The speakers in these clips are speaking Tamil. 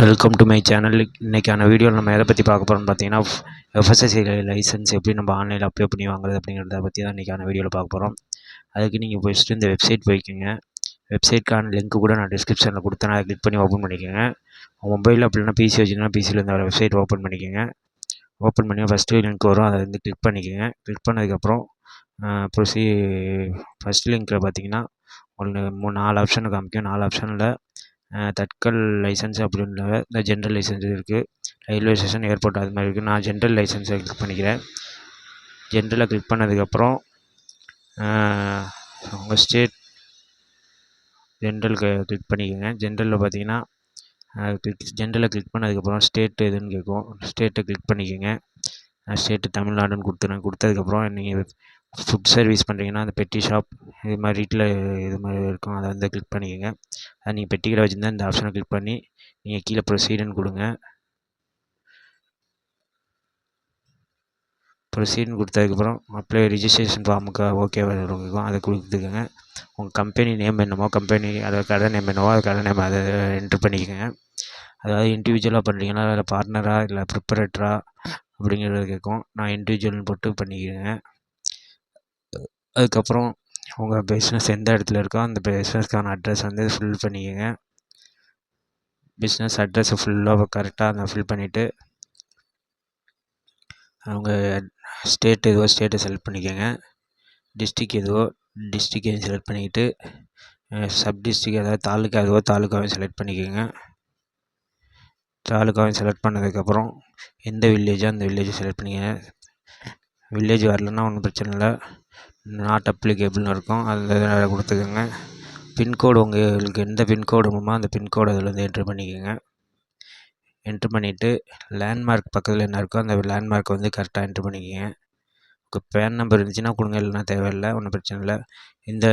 வெல்கம் டு மை சேனல் இன்றைக்கான வீடியோவில் நம்ம எதை பற்றி பார்க்க போகிறோம்னு பார்த்தீங்கன்னா எஃப்எஸ்எஸ்சி லைசன்ஸ் எப்படி நம்ம ஆன்லைனில் அப்ளை பண்ணி வாங்குறது அப்படிங்கிறத பற்றி தான் இன்றைக்கான வீடியோவில் பார்க்க போகிறோம் அதுக்கு நீங்கள் ஃபஸ்ட்டு இந்த வெப்சைட் போய்க்கோங்க. வெப்சைட்க்கான லிங்க் கூட நான் டிஸ்கிரிப்ஷனில் கொடுத்தேன் அதை கிளிக் பண்ணி ஓப்பன் பண்ணிக்கோங்க. மொபைலில் அப்படின்னா பிசி வச்சுருந்தா பிசியில் இந்த வெப்சைட் ஓப்பன் பண்ணிக்கோங்க. ஓப்பன் பண்ணி ஃபஸ்ட்டு லிங்க் வரும். அதை வந்து கிளிக் பண்ணிக்கோங்க. கிளிக் பண்ணதுக்கப்புறம் ப்ரொசி ஃபஸ்ட் லிங்க்கில் பார்த்தீங்கன்னா ஒன்று மூணு நாலு ஆப்ஷனை காமிக்கும். நாலு ஆப்ஷனில் தட்கல் லைசன்ஸ் அப்படின்ற இந்த ஜென்ரல் லைசன்ஸ் இருக்குது ரயில்வே ஸ்டேஷன் ஏர்போர்ட் அது மாதிரி இருக்குது நான் ஜென்ரல் லைசன்ஸை கிளிக் பண்ணிக்கிறேன். ஜென்ரலை கிளிக் பண்ணதுக்கப்புறம் உங்கள் ஸ்டேட் ஜென்ரலுக்கு கிளிக் பண்ணிக்கோங்க. ஜென்ரலில் பார்த்தீங்கன்னா கிளிக் ஜென்ரலை கிளிக் பண்ணதுக்கப்புறம் ஸ்டேட் எதுன்னு கேட்கும். ஸ்டேட்டை கிளிக் பண்ணிக்கோங்க. நான் ஸ்டேட்டு தமிழ்நாடுன்னு கொடுத்துறேன். கொடுத்ததுக்கப்புறம் நீங்கள் ஃபுட் சர்வீஸ் பண்ணுறீங்கன்னா அந்த பெட்டி ஷாப் இது மாதிரி வீட்டில் இது மாதிரி இருக்கும் அதை வந்து கிளிக் பண்ணிக்கோங்க. அது நீங்கள் பெட்டி கடை வச்சுருந்தா இந்த ஆப்ஷனை கிளிக் பண்ணி நீங்கள் கீழே ப்ரொசீடுன்னு கொடுங்க. ப்ரொசீடுன்னு கொடுத்ததுக்கப்புறம் அப்ளை ரிஜிஸ்ட்ரேஷன் ஃபார்முக்கு ஓகே இருக்கும். அதை கொடுத்துக்கோங்க. உங்கள் கம்பெனி நேம் என்னமோ கம்பெனி அதாவது கடை நேம் என்னவோ அது கடை நேம் அதை என்ட்ரு பண்ணிக்கோங்க. அதாவது இண்டிவிஜுவலாக பண்ணுறீங்களா இல்லை பார்ட்னராக இல்லை ப்ரிப்பரேட்டராக அப்படிங்கிறது கேட்கும் நான் இண்டிவிஜுவல்னு போட்டு பண்ணிக்கிறேங்க அதுக்கப்புறம் உங்கள் பிஸ்னஸ் எந்த இடத்துல இருக்கோ அந்த பிஸ்னஸ்க்கான அட்ரஸ் வந்து ஃபில் பண்ணிக்கோங்க. பிஸ்னஸ் அட்ரஸை ஃபுல்லாக கரெக்டாக அந்த ஃபில் பண்ணிவிட்டு அவங்க ஸ்டேட் எதுவோ ஸ்டேட்டை செலக்ட் பண்ணிக்கோங்க. டிஸ்ட்ரிக் எதுவோ டிஸ்ட்ரிக்கையும் செலக்ட் பண்ணிக்கிட்டு சப் டிஸ்ட்ரிக் ஏதாவது தாலுக்கா எதுவோ தாலுக்காவையும் செலக்ட் பண்ணிக்கோங்க. தாலுக்காவையும் செலக்ட் பண்ணதுக்கப்புறம் எந்த வில்லேஜோ அந்த வில்லேஜை செலக்ட் பண்ணிக்கோங்க. வில்லேஜ் வரலன்னா ஒன்றும் பிரச்சனை இல்லை. நாட் அப்ளிகேபிள்னு இருக்கும். அதில் கொடுத்துக்கோங்க. பின்கோடு உங்களுக்கு எந்த பின்கோடு வேணுமோ அந்த பின்கோடு அதில் வந்து என்ட்ரு பண்ணிக்கோங்க. என்ட்ரு பண்ணிவிட்டு லேண்ட்மார்க் பக்கத்தில் என்ன இருக்கோ அந்த லேண்ட்மார்க்கை வந்து கரெக்டாக என்ட்ரு பண்ணிக்கோங்க. உங்கள் பேன் நம்பர் இருந்துச்சுன்னா கொடுங்க இல்லைனா தேவையில்லை ஒன்றும் பிரச்சனை இல்லை. இந்த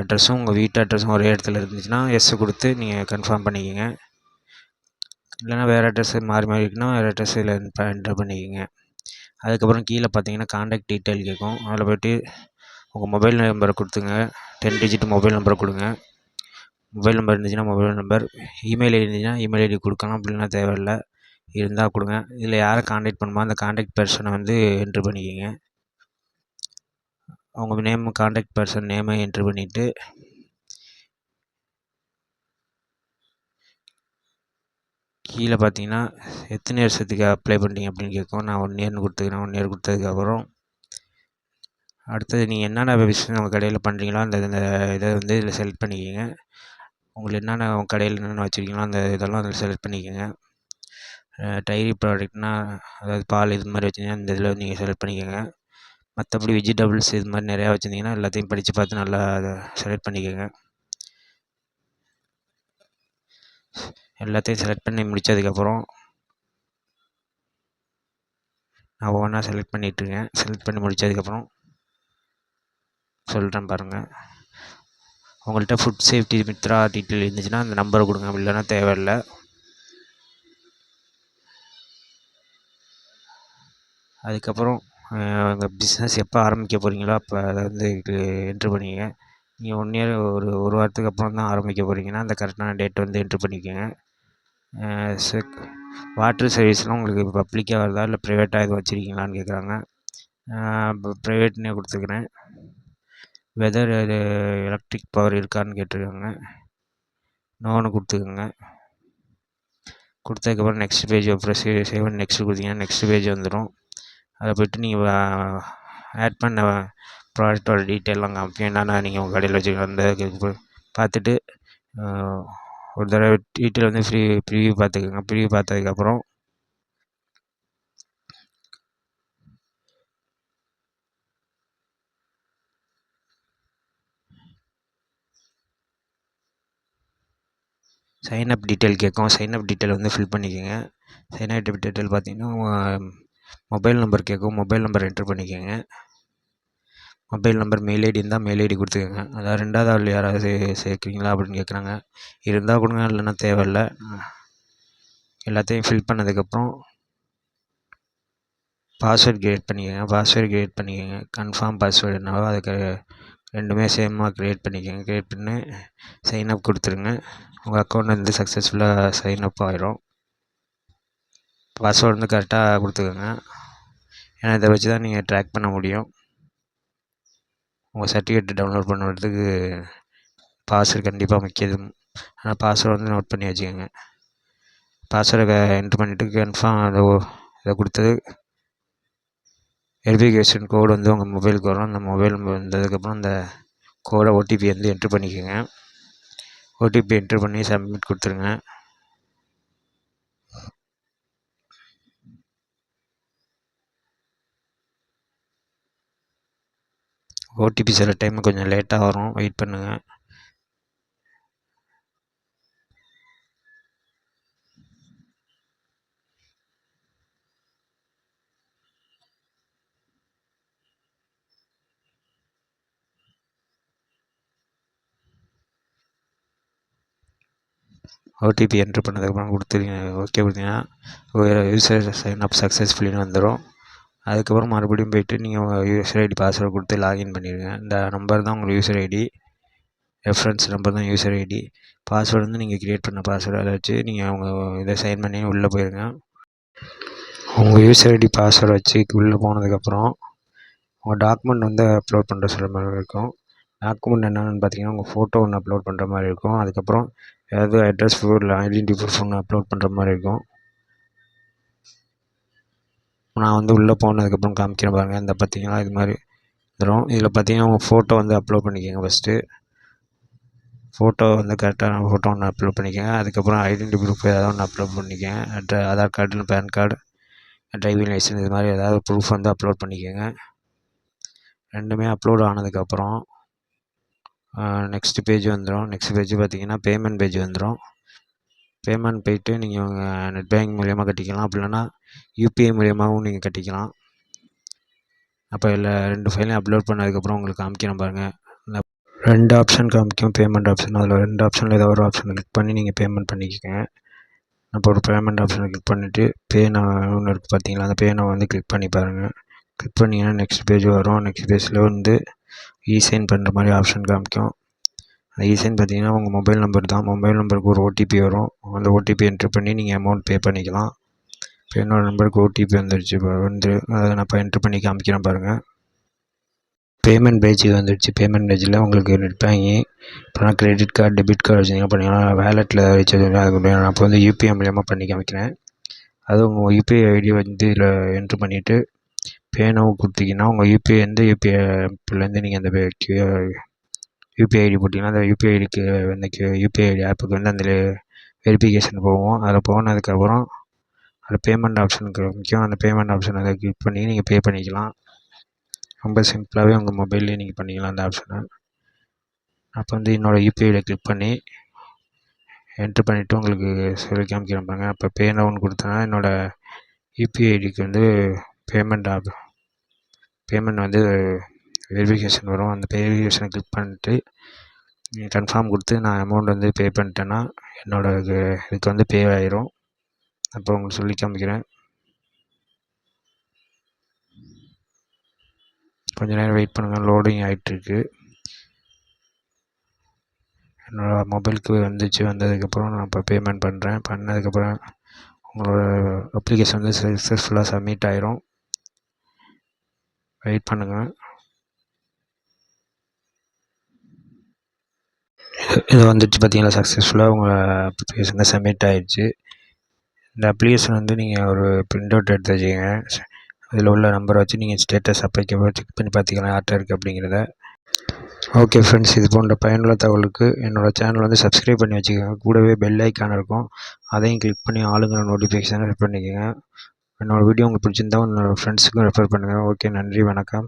அட்ரஸும் உங்கள் வீட்டு அட்ரஸும் ஒரே இடத்துல இருந்துச்சுன்னா எஸ் கொடுத்து நீங்கள் கன்ஃபார்ம் பண்ணிக்கோங்க. இல்லைனா வேறு அட்ரஸ் மாறி மாறி இருக்குன்னா வேறு அட்ரஸ் இதில் என்ட்ரு பண்ணிக்கோங்க. அதுக்கப்புறம் கீழே பார்த்தீங்கன்னா காண்டாக்ட் டீட்டெயில் கேட்கும். அதில் போய்ட்டு உங்கள் மொபைல் நம்பரை கொடுத்துங்க. டென் டிஜிட் மொபைல் நம்பரை கொடுங்க. மொபைல் நம்பர் இருந்துச்சுன்னா மொபைல் நம்பர் இமெயில் ஐடி இருந்துச்சுன்னா இமெயில் ஐடி கொடுக்கலாம். அப்படின்லாம் தேவையில்லை. இருந்தால் கொடுங்க. இதில் யாரை காண்டாக்ட் பண்ணுமோ அந்த காண்டாக்ட் பர்சனை வந்து என்ட்ரு பண்ணிக்கோங்க. அவங்க நேம் காண்டாக்ட் பர்சன் நேமை என்ட்ரு பண்ணிவிட்டு கீழே பார்த்தீங்கன்னா எத்தனை வருஷத்துக்கு அப்ளை பண்ணுறீங்க அப்படின்னு கேட்கும் நான் ஒன் இயர்னு கொடுத்துக்கிறேன் ஒன் இயர் கொடுத்ததுக்கப்புறம் அடுத்தது நீங்கள் என்னென்ன பிஸ்னஸ் உங்கள் கடையில் பண்ணுறீங்களோ அந்த இந்த இதை வந்து இதில் செலக்ட் பண்ணிக்கோங்க. உங்களுக்கு என்னென்ன உங்கள் கடையில் என்னென்ன வச்சுருக்கீங்களோ அந்த இதெல்லாம் அதில் செலக்ட் பண்ணிக்கோங்க. டைரி ப்ராடக்ட்னால் அதாவது பால் இது மாதிரி வச்சுருந்தீங்கன்னா இந்த இதில் நீங்கள் செலக்ட் பண்ணிக்கோங்க. மற்றபடி வெஜிடபிள்ஸ் இது மாதிரி நிறையா வச்சுருந்தீங்கன்னா எல்லாத்தையும் படித்து பார்த்து நல்லா அதை செலக்ட் பண்ணிக்கோங்க. எல்லாத்தையும் செலக்ட் பண்ணி முடித்ததுக்கப்புறம் நான் ஒவ்வொன்றா செலக்ட் பண்ணிகிட்ருக்கேன் செலக்ட் பண்ணி முடித்ததுக்கப்புறம் சொல்கிறேன் பாருங்கள் உங்கள்கிட்ட ஃபுட் சேஃப்டி மித்ரா டீட்டெயில் இருந்துச்சுன்னா அந்த நம்பரை கொடுங்க. இல்லைன்னா தேவையில்லை. அதுக்கப்புறம் உங்கள் பிஸ்னஸ் எப்போ ஆரம்பிக்க போகிறீங்களோ அப்போ அதை வந்து என்ட்ரு பண்ணிக்கங்க. நீங்கள் ஒன் இயர் ஒரு ஒரு வாரத்துக்கு அப்புறம் தான் ஆரம்பிக்க போகிறீங்கன்னா அந்த கரெக்டான டேட் வந்து என்ட்ரு பண்ணிக்கோங்க. செக் வாட்ரு சர்வீஸ்லாம் உங்களுக்கு பப்ளிக்காக வருதா? இல்லை ப்ரைவேட்டாக எதுவும் வச்சுருக்கீங்களான்னு கேட்குறாங்க ப்ரைவேட்னே கொடுத்துக்கிறேன். வெதர் அது எலக்ட்ரிக் பவர் இருக்கான்னு கேட்டிருக்காங்க. நோன்னு கொடுத்துக்கோங்க. கொடுத்ததுக்கப்புறம் next page press save next கொடுத்தீங்கன்னா நெக்ஸ்ட் பேஜ் வந்துடும் அதை போய்ட்டு நீங்கள் ஆட் பண்ண ப்ராடக்டோட டீட்டெயிலாம் காமிக்கும் என்னென்ன நீங்கள் உங்கள் கடையில் வச்சுருக்க அந்த பார்த்துட்டு ஒரு தடவை டீட்டெயில் வந்து ஃப்ரீ ப்ரிவியூ பார்த்துக்கோங்க. ப்ரிவியூ பார்த்ததுக்கப்புறம் சைன் அப் டீட்டெயில் கேட்கும். சைன் அப் டீட்டெயில் வந்து ஃபில் பண்ணிக்கோங்க. சைன் அப் டீட்டெயில் பார்த்தீங்கன்னா மொபைல் நம்பர் கேட்கும். மொபைல் நம்பர் என்ட்ரு பண்ணிக்கோங்க. மொபைல் நம்பர் மெயில் ஐடி இருந்தால் மெயில் ஐடி கொடுத்துக்கோங்க. அதாவது ரெண்டாவது ஆள் யாராவது சேர்க்குறீங்களா அப்படின்னு கேட்குறாங்க. இருந்தால் கொடுங்க இல்லைன்னா தேவையில்ல. எல்லாத்தையும் ஃபில் பண்ணதுக்கப்புறம் பாஸ்வேர்ட் க்ரியேட் பண்ணிக்கோங்க. பாஸ்வேர்ட் க்ரியேட் பண்ணிக்கோங்க. கன்ஃபார்ம் பாஸ்வேர்டு என்னவோ அதுக்கு ரெண்டுமே சேமாக க்ரியேட் பண்ணிக்கோங்க. க்ரியேட் பண்ணி சைன் அப் கொடுத்துருங்க. உங்கள் அக்கௌண்ட் வந்து சக்ஸஸ்ஃபுல்லாக சைன் அப் ஆயிரும். பாஸ்வேர்டு வந்து கரெக்டாக கொடுத்துக்கோங்க. ஏன்னா இதை வச்சு தான் நீங்கள் ட்ராக் பண்ண முடியும். உங்கள் சர்டிஃபிகேட் டவுன்லோட் பண்ணுறதுக்கு பாஸ்வேர்டு கண்டிப்பாக முக்கியம். ஆனால் பாஸ்வேர்டு வந்து நோட் பண்ணி வச்சுக்கோங்க. பாஸ்வேர்டை என்ட்ரு பண்ணிவிட்டு கன்ஃபார்ம் அதை இதை கொடுத்தது வெரிஃபிகேஷன் கோடு வந்து உங்கள் மொபைலுக்கு வரும். அந்த மொபைல் வந்ததுக்கப்புறம் அந்த கோடை ஓடிபி வந்து என்ட்ரு பண்ணிக்கோங்க. ஓடிபி என்ட்ரு பண்ணி சப்மிட் கொடுத்துருங்க. ஓடிபி சில டைம் கொஞ்சம் லேட்டாக வரும். வெயிட் பண்ணுங்கள் ஓடிபி என்ட்ரு பண்ணதுக்கப்புறம் கொடுத்துருங்க. ஓகே கொடுத்தீங்கன்னா யூசர் சைன் அப் சக்ஸஸ்ஃபுல்லின்னு வந்துடும் அதுக்கப்புறம் மறுபடியும் போய்ட்டு நீங்கள் உங்கள் யூசர் ஐடி பாஸ்வேர்டு கொடுத்து லாகின் பண்ணிடுங்க. இந்த நம்பர் தான் உங்கள் யூசர் ஐடி ரெஃபரன்ஸ் நம்பர் தான் யூசர் ஐடி பாஸ்வேர்டு வந்து நீங்கள் க்ரியேட் பண்ண பாஸ்வேர்டு அதை வச்சு நீங்கள் அவங்க இதை சைன் பண்ணி உள்ளே போயிடுங்க உங்கள் யூசர் ஐடி பாஸ்வேர்டு வச்சு உள்ளே போனதுக்கப்புறம் உங்கள் டாக்குமெண்ட் வந்து அப்லோட் பண்ணுற சொல்கிற மாதிரி இருக்கும். டாக்குமெண்ட் என்னென்னு பார்த்தீங்கன்னா உங்கள் ஃபோட்டோ ஒன்று அப்லோட் பண்ணுற மாதிரி இருக்கும். அதுக்கப்புறம் ஏதாவது அட்ரஸ் ப்ரூஃப் இல்லை ஐடென்டி ப்ரூஃப் ஒன்று அப்லோட் பண்ணுற மாதிரி இருக்கும். நான் வந்து உள்ளே போனதுக்கப்புறம் காமிக்கிறேன் பாருங்கள் இந்த பார்த்தீங்கன்னா இது மாதிரி வந்துடும் இதில் பார்த்தீங்கன்னா உங்கள் ஃபோட்டோ வந்து அப்லோட் பண்ணிக்கோங்க ஃபஸ்ட்டு ஃபோட்டோ வந்து கரெக்டான ஃபோட்டோ ஒன்று அப்லோட் பண்ணிக்கோங்க. அதுக்கப்புறம் ஐடென்டி ப்ரூஃப் ஏதாவது ஒன்று அப்லோட் பண்ணிக்கோங்க. அட்ர Aadhaar card PAN card driving license இது மாதிரி ஏதாவது ப்ரூஃப் வந்து அப்லோட் பண்ணிக்கோங்க. ரெண்டுமே அப்லோட் ஆனதுக்கப்புறம் நெக்ஸ்ட்டு பேஜ் வந்துடும் நெக்ஸ்ட் பேஜ் பார்த்தீங்கன்னா பேமெண்ட் பேஜ் வந்துடும் பேமெண்ட் போய்ட்டு நீங்கள் உங்கள் நெட் பேங்க் மூலியமாக கட்டிக்கலாம். அப்படி இல்லைன்னா யூபிஐ மூலியமாகவும் நீங்கள் கட்டிக்கலாம். அப்போ இல்லை ரெண்டு ஃபைலையும் அப்லோட் பண்ணதுக்கப்புறம் உங்களுக்கு காமிக்கிறேன் பாருங்கள் இந்த ரெண்டு ஆப்ஷன் காமிக்கும். பேமெண்ட் ஆப்ஷன் அதில் ரெண்டு ஆப்ஷனில் ஏதாவது ஒரு ஆப்ஷனை கிளிக் பண்ணி நீங்கள் பேமெண்ட் பண்ணிக்கோங்க. அப்போ ஒரு பேமெண்ட் ஆப்ஷனை கிளிக் பண்ணிவிட்டு பே நான் ஒன்று இருக்குது பார்த்தீங்களா? அந்த பே நான் வந்து கிளிக் பண்ணி பாருங்கள் கிளிக் பண்ணிங்கன்னா நெக்ஸ்ட் பேஜ் வரும். நெக்ஸ்ட் பேஜில் வந்து இசைன் பண்ணுற மாதிரி ஆப்ஷன் காமிக்கும். அந்த இசைன் பார்த்தீங்கன்னா உங்கள் மொபைல் நம்பர் தான். மொபைல் நம்பருக்கு ஒரு ஓடிபி வரும். அந்த ஓடிபி என்ட்ரு பண்ணி நீங்கள் அமௌண்ட் பே பண்ணிக்கலாம். இப்போ என்னோடய நம்பருக்கு ஓடிபி வந்துடுச்சு இப்போ வந்து அதை நான் இப்போ என்ட்ரு பண்ணி காமிக்கிறேன் பாருங்கள் பேமெண்ட் பேஜுக்கு வந்துடுச்சு பேமெண்ட் பேஜில் உங்களுக்கு நெட் பேங்கிங் இப்போ கிரெடிட் கார்டு டெபிட் கார்டு வச்சிங்கன்னா பண்ணிங்கன்னா வேலெட்டில் ரீசார்ஜ் வச்சு நான் இப்போ வந்து யூபிஐ மூலியமாக பண்ணி காமிக்கிறேன். அது உங்கள் யூபிஐ ஐடி வந்து இதில் என்ட்ரு பண்ணிவிட்டு பே கொடுத்தீங்கன்னா உங்கள் யூபிஐ எந்த யூபிஐ ஆப்லேருந்து நீங்கள் அந்த யூபிஐ ஐடி போட்டிங்கன்னா அந்த யூபிஐ ஐடிக்கு அந்த யூபிஐ ஐடி ஆப்புக்கு வந்து அந்த வெரிஃபிகேஷன் போகும். அதில் போனதுக்கப்புறம் அதில் பேமெண்ட் ஆப்ஷனுக்கு முக்கியம் அந்த பேமெண்ட் ஆப்ஷனை அதை கிளிக் பண்ணி நீங்கள் பே பண்ணிக்கலாம். ரொம்ப சிம்பிளாகவே உங்கள் மொபைல்லேயே நீங்கள் பண்ணிக்கலாம் அந்த ஆப்ஷனை அப்போ வந்து என்னோடய யூபிஐயில் கிளிக் பண்ணி என்ட்ரு பண்ணிவிட்டு உங்களுக்கு சொல்லி காமிக்கிறேன் பாருங்கள் அப்போ பே நவுன் கொடுத்தேன்னா என்னோடய யூபிஐ ஐடிக்கு வந்து பேமெண்ட் ஆகும் பேமெண்ட் வந்து வெரிஃபிகேஷன் வரும். அந்த வெரிஃபிகேஷனை கிளிக் பண்ணிட்டு கன்ஃபார்ம் கொடுத்து நான் அமௌண்ட் வந்து பே பண்ணிட்டேன்னா என்னோடய இது இதுக்கு வந்து பே ஆயிரும். அப்போ உங்களுக்கு சொல்லி காமிக்கிறேன். கொஞ்ச நேரம் வெயிட் பண்ணுங்கள் லோடிங் ஆகிட்டுருக்கு என்னோடய மொபைலுக்கு வந்துச்சு. வந்ததுக்கப்புறம் நான் இப்போ பேமெண்ட் பண்ணுறேன் பண்ணதுக்கப்புறம் உங்களோட அப்ளிகேஷன் வந்து சக்ஸஸ்ஃபுல்லாக சப்மிட் ஆயிரும். வெயிட் பண்ணுங்கள் இது வந்துட்டு பார்த்தீங்கன்னா சக்ஸஸ்ஃபுல்லாக உங்கள் அப்ளிகேஷன் சப்மிட் ஆகிடுச்சு இந்த அப்ளிகேஷன் வந்து நீங்கள் ஒரு பிரிண்ட் அவுட் எடுத்து வச்சுக்கோங்க. அதில் உள்ள நம்பரை வச்சு நீங்கள் ஸ்டேட்டஸ் அப்ளிகேபிள் செக் பண்ணி பார்த்தீங்களா யார்கிட்ட இருக்குது அப்படிங்கிறத. ஓகே ஃப்ரெண்ட்ஸ் இது போன்ற பயனுள்ள தகவலுக்கு என்னோடய சேனல் வந்து சப்ஸ்கிரைப் பண்ணி வச்சுக்கோங்க. கூடவே பெல் ஐக்கான் இருக்கும். அதையும் கிளிக் பண்ணி ஆளுங்கிற நோட்டிஃபிகேஷனை பண்ணிக்கோங்க. என்னோடய வீடியோ உங்களுக்கு பிடிச்சிருந்தா உங்களோட ஃப்ரெண்ட்ஸுக்கும் ரெஃபர் பண்ணுங்கள் ஓகே நன்றி வணக்கம்.